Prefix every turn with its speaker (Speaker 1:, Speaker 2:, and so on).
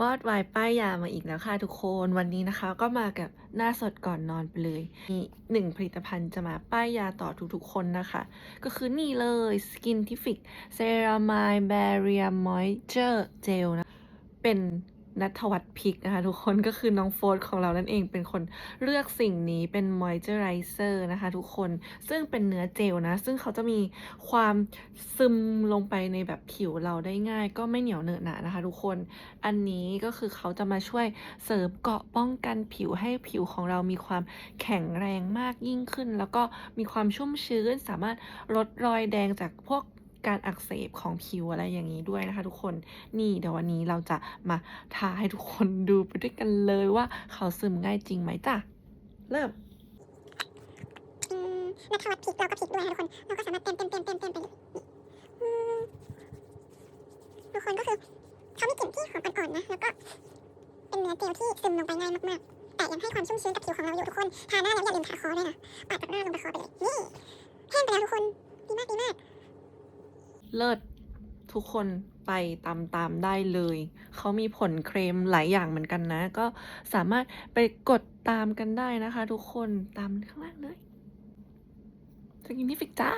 Speaker 1: วอดวายป้ายยามาอีกแล้วค่ะทุกคนวันนี้นะคะ ก็มากับหน้าสดก่อนนอนไปเลยมีหนึ่งผลิตภัณฑ์จะมาป้ายยาต่อทุกๆคนนะคะ ก็คือนี่เลย Skintific Ceramide Barrier Moisture Gel นะ เป็น นัทวัฒน์พิกนะคะทุกคนก็คือน้องโฟร์ของเรานั่นเองเป็นคนเลือกสิ่งนี้เป็น moisturizer นะคะทุกคนซึ่งเป็นเนื้อเจลนะ ซึ่งเขาจะมีความซึมลงไปในแบบผิวเราได้ง่าย ก็ไม่เหนียวเหนอะหนะนะคะทุกคนอันนี้ก็คือเขาจะมาช่วยเสริมเกาะป้องกันผิวให้ผิวของเรามีความแข็งแรงมากยิ่งขึ้น แล้วก็มีความชุ่มชื้นสามารถลดรอยแดงจากพวก การอักเสบของผิวอะไรอย่างนี้ด้วยนะคะ ทุกคนนี่เดี๋ยววันนี้เราจะมาทาให้ทุกคนดูไปด้วยกันเลยว่าเขาซึมง่ายจริงไหมจ้ะเริ่ม
Speaker 2: นักทวัดพริกเราก็พริกด้วยนะทุกคน เราก็สามารถเต็มเต็มเต็มเต็มเต็มไปเลยทุกคนก็คือเขามีกลิ่นที่หอมอ่อนๆนะ แล้วก็เป็นเนื้อเจลที่ซึมลงไปง่ายมากๆ แต่ยังให้ความชุ่มชื้นกับผิวของเราอยู่ทุกคน ทาหน้าแล้วอย่าลืมทาคอด้วยนะปาดจากหน้าลงไปคอไปเลย นี่ แห้งไปแล้วทุกคน ดีมากดีมาก
Speaker 1: เลิศทุกคนไปตามตามๆได้เลย เขามีผลเครมหลายอย่างเหมือนกันนะ ก็สามารถไปกดตามกันได้นะคะ ทุกคนตามข้างล่างเลยสกินนิฟิกจ้า